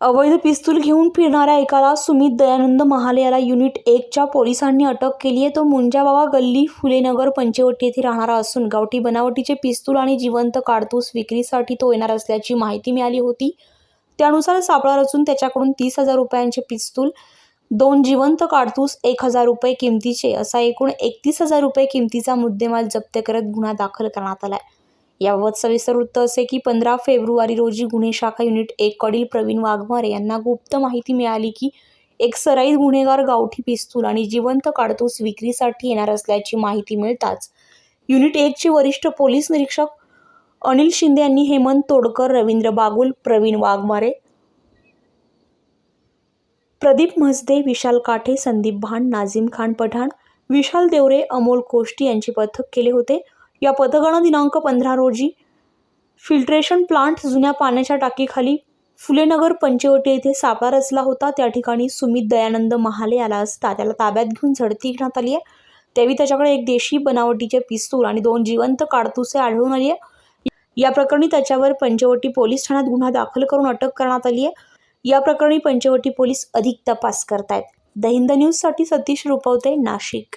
अवैध पिस्तूल घेऊन फिरणाऱ्या एकाला सुमित दयानंद महाले याला युनिट एकच्या पोलिसांनी अटक केली आहे. तो मुंजाबाबा गल्ली फुलेनगर पंचवटी येथे राहणारा असून गावठी बनावटीचे पिस्तूल आणि जिवंत काडतूस विक्रीसाठी तो येणार असल्याची माहिती मिळाली होती. त्यानुसार सापळा रचून त्याच्याकडून तीस हजार रुपयांचे पिस्तूल दोन जिवंत काडतूस एक हजार रुपये किमतीचे असा एकूण एकतीस हजार रुपये किमतीचा मुद्देमाल जप्त करत गुन्हा दाखल करण्यात आला आहे. याबाबत सविस्तर वृत्त असे की पंधरा फेब्रुवारी रोजी गुन्हे शाखा युनिट एक कडील प्रवीण वाघमारे यांना गुप्त माहिती मिळाली की एक सराईत गुन्हेगार गावठी पिस्तूल आणि जिवंत काडतूस विक्रीसाठी येणार असल्याची माहिती मिळताच युनिट एकचे वरिष्ठ पोलीस निरीक्षक अनिल शिंदे यांनी हेमंत तोडकर रवींद्र बागुल प्रवीण वाघमारे प्रदीप म्हसदे विशाल काठे संदीप भांड नाझीम खान पठाण विशाल देवरे अमोल कोष्टी यांचे पथक केले होते. या पथकानं दिनांक पंधरा रोजी फिल्ट्रेशन प्लांट जुन्या पाण्याच्या टाकीखाली फुलेनगर पंचवटी येथे सापळा रचला होता. त्या ठिकाणी सुमित दयानंद महाले आला असता. त्याला ताब्यात घेऊन झडती घेण्यात आली आहे. त्यावेळी त्याच्याकडे एक देशी बनावटीचे पिस्तूल आणि दोन जिवंत काडतुसे आढळून आली आहे. या प्रकरणी त्याच्यावर पंचवटी पोलीस ठाण्यात गुन्हा दाखल करून अटक करण्यात आली आहे. या प्रकरणी पंचवटी पोलीस अधिक तपास करतायत. द हिंद न्यूजसाठी सतीश रुपवते नाशिक.